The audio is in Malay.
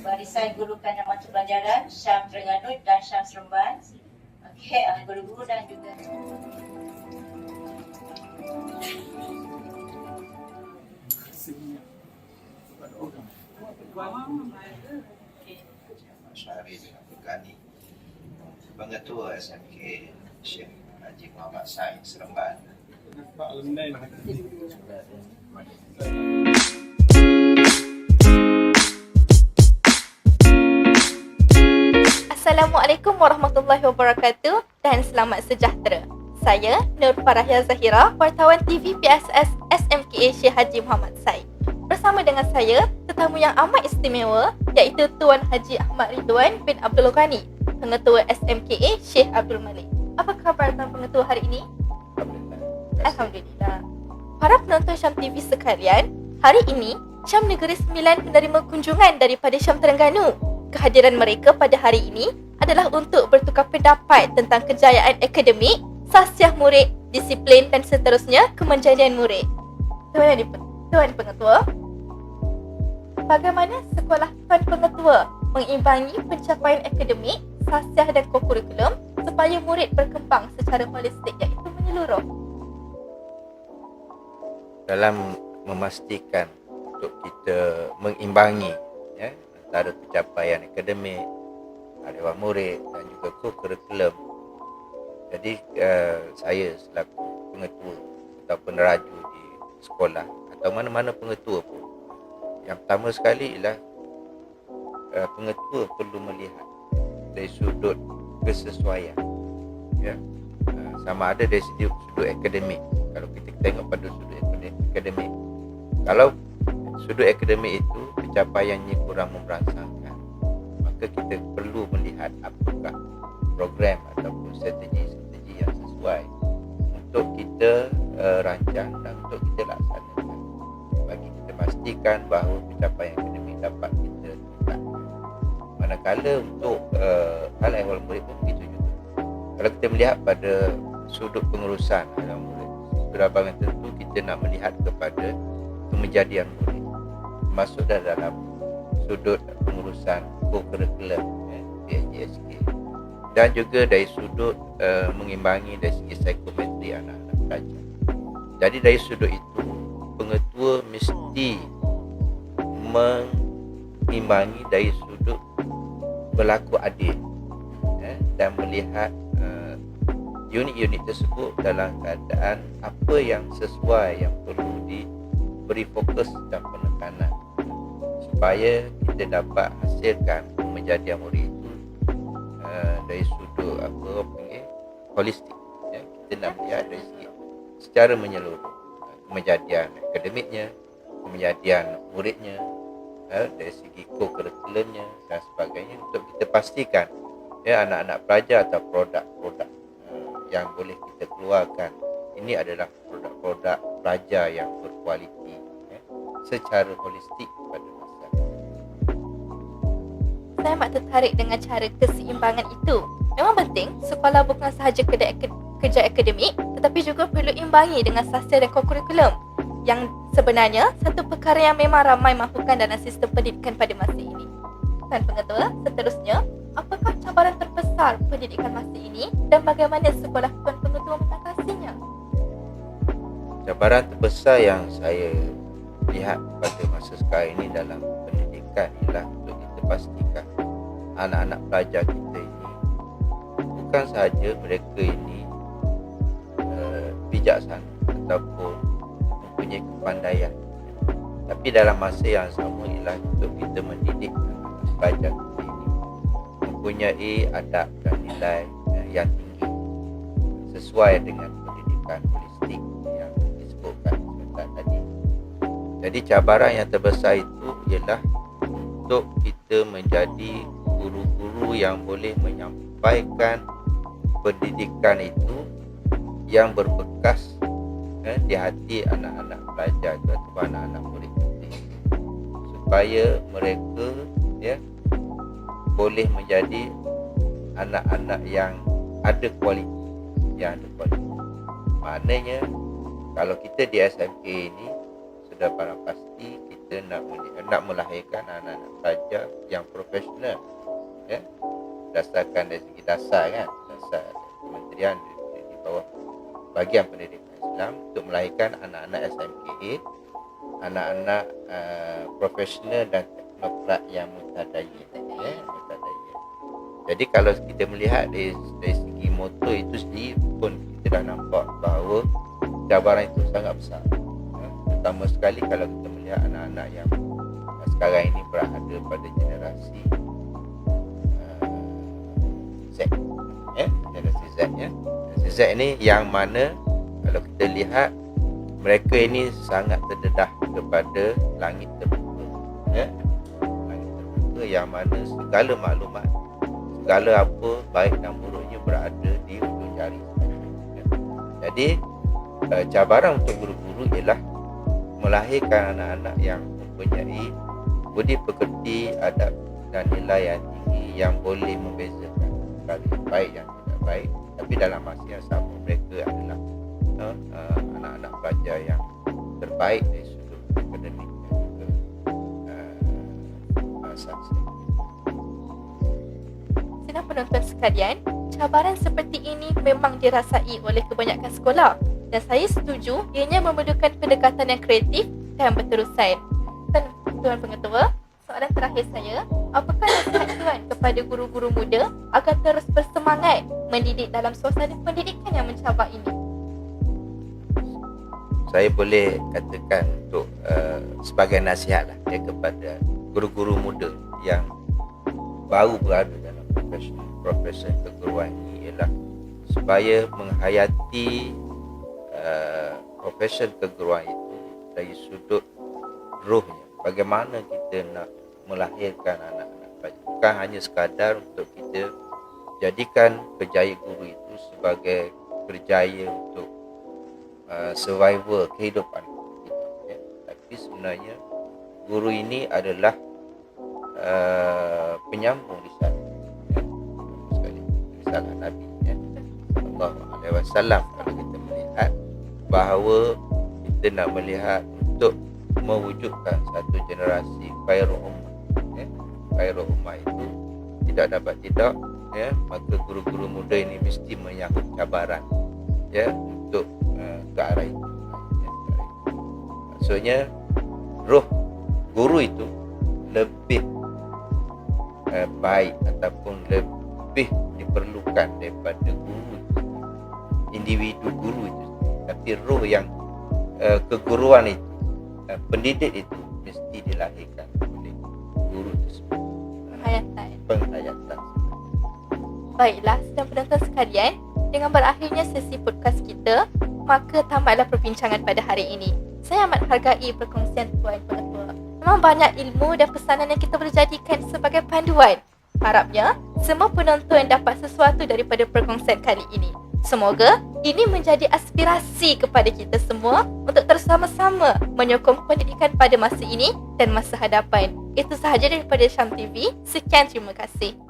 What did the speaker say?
Barisan gurukan yang mata pelajaran Syam Terengganu dan Syam Seremban. Okey, ah, guru-guru dan juga Ghani Pengetua SMK Syekh Haji Muhammad Said Seremban Assalamualaikum warahmatullahi wabarakatuh dan selamat sejahtera. Saya Nur Farahia Zahira, wartawan TV PSS SMKA Syekh Haji Muhammad Said. Bersama dengan saya, tetamu yang amat istimewa iaitu Tuan Haji Ahmad Ridwan bin Abdul Ghani, Pengetua SMKA Syekh Abdul Malik. Apa khabar Tuan Pengetua hari ini? Alhamdulillah. Para penonton Syam TV sekalian, hari ini Syam Negeri Sembilan menerima kunjungan daripada Syam Terengganu. Kehadiran mereka pada hari ini adalah untuk bertukar pendapat tentang kejayaan akademik, sasiah murid, disiplin dan seterusnya kemenjadian murid. Tuan Tuan Pengetua, bagaimana sekolah Tuan Pengetua mengimbangi pencapaian akademik, sasiah dan kokurikulum supaya murid berkembang secara holistik iaitu menyeluruh? Dalam memastikan untuk kita mengimbangi antara pencapaian akademik, karyawan murid dan juga co-curriculum. Jadi uh, saya selaku pengetua atau peneraju di sekolah atau mana-mana pengetua pun yang pertama sekali ialah uh, pengetua perlu melihat dari sudut kesesuaian ya uh, sama ada dari sudut, sudut akademik kalau kita tengok pada sudut akademik kalau sudut akademik itu pencapaiannya kurang merangsangkan maka kita perlu melihat apakah program ataupun strategi-strategi yang sesuai untuk kita uh, rancang dan untuk kita laksanakan. Bagi kita pastikan bahawa pencapaian akademik dapat kita tingkatkan. Manakala untuk uh, hal ehwal murid pun begitu juga. Kalau kita melihat pada sudut pengurusan ehwal murid seberapa tentu kita nak melihat kepada kemejadian murid masuk dalam sudut pengurusan co-curriculum eh, PNJSK dan juga dari sudut uh, mengimbangi dari segi psikometri anak-anak pelajar. Jadi dari sudut itu pengetua mesti mengimbangi dari sudut berlaku adil eh, dan melihat uh, unit-unit tersebut dalam keadaan apa yang sesuai yang perlu diberi fokus dan penekanan supaya kita dapat hasilkan kemejadian murid itu uh, dari sudut apa orang panggil holistik ya. kita nak melihat dari segi secara menyeluruh uh, kemejadian akademiknya kemejadian muridnya uh, dari segi co-curriculumnya dan sebagainya untuk kita pastikan ya anak-anak pelajar atau produk-produk uh, yang boleh kita keluarkan ini adalah produk-produk pelajar yang berkualiti ya, secara holistik Saya amat tertarik dengan cara keseimbangan itu. Memang penting, sekolah bukan sahaja kerja, kerja akademik tetapi juga perlu imbangi dengan sastra dan kurikulum yang sebenarnya satu perkara yang memang ramai mahukan dalam sistem pendidikan pada masa ini. Tuan Pengetua, seterusnya, apakah cabaran terbesar pendidikan masa ini dan bagaimana sekolah Tuan Pengetua mengatasinya? Cabaran terbesar yang saya lihat pada masa sekarang ini dalam pendidikan ialah untuk kita pastikan anak-anak pelajar kita ini bukan sahaja mereka ini uh, bijaksana ataupun mempunyai kepandaian tapi dalam masa yang sama ialah untuk kita mendidik pelajar kita ini mempunyai adab dan nilai uh, yang tinggi sesuai dengan pendidikan holistik yang disebutkan tadi. Jadi cabaran yang terbesar itu ialah untuk kita menjadi yang boleh menyampaikan pendidikan itu yang berbekas eh, di hati anak-anak pelajar atau anak-anak murid supaya mereka ya boleh menjadi anak-anak yang ada kualiti yang ada kualiti. Maknanya kalau kita di SMK ini sudah barang pasti kita nak nak melahirkan anak-anak pelajar yang profesional ya berdasarkan dari segi dasar kan dasar kementerian di, di, di bawah bahagian pendidikan Islam untuk melahirkan anak-anak SMKA anak-anak uh, profesional dan teknokrat yang mutadayyin ya mutadayyin jadi kalau kita melihat dari, dari segi motor itu sendiri pun kita dah nampak bahawa cabaran itu sangat besar ya. terutama sekali kalau kita melihat anak-anak yang sekarang ini berada pada generasi Ya. Z ini yang mana kalau kita lihat mereka ini sangat terdedah kepada langit terbuka ya. Langit terbuka yang mana segala maklumat segala apa baik dan buruknya berada di ujung jari ya. jadi uh, cabaran untuk guru-guru ialah melahirkan anak-anak yang mempunyai budi pekerti adab dan nilai yang tinggi yang boleh membezakan antara yang baik yang tidak baik tapi dalam masa sama mereka adalah uh, uh, anak-anak pelajar yang terbaik dari sudut akademik dan juga uh, asas Sidang penonton sekalian, cabaran seperti ini memang dirasai oleh kebanyakan sekolah dan saya setuju ianya memerlukan pendekatan yang kreatif dan berterusan. Tuan Pengetua, soalan terakhir saya, apakah nasihat Tuan kepada guru-guru muda agar terus bersemangat mendidik dalam suasana pendidikan yang mencabar ini? saya boleh katakan untuk uh, sebagai nasihat lah ya, kepada guru-guru muda yang baru berada dalam profesi profesi keguruan ini ialah supaya menghayati uh, profesi keguruan itu dari sudut rohnya bagaimana kita nak melahirkan anak-anak pelajar bukan hanya sekadar untuk kita jadikan kerjaya guru itu sebagai kerjaya untuk uh, survival kehidupan kita ya. tapi sebenarnya guru ini adalah uh, penyambung risalah ya. sekali risalah Nabi ya. sallallahu alaihi wasallam kalau kita melihat bahawa kita nak melihat untuk mewujudkan satu generasi khairul ya. Khairul ummah itu tidak dapat tidak ya. Maka guru-guru muda ini mesti menyambut cabaran ya untuk uh, ke arah itu. Ya, maksudnya roh guru itu lebih uh, baik ataupun lebih diperlukan daripada guru itu. Individu guru itu. Tapi roh yang uh, keguruan itu uh, pendidik itu mesti dilahirkan Penghayatan. penghayatan Baiklah, sedang penonton sekalian, dengan berakhirnya sesi podcast kita, maka tamatlah perbincangan pada hari ini. Saya amat hargai perkongsian Tuan Pengetua. Memang banyak ilmu dan pesanan yang kita boleh jadikan sebagai panduan. Harapnya, semua penonton dapat sesuatu daripada perkongsian kali ini. Semoga ini menjadi aspirasi kepada kita semua untuk terus sama-sama menyokong pendidikan pada masa ini dan masa hadapan. Itu sahaja daripada Syam TV. Sekian terima kasih.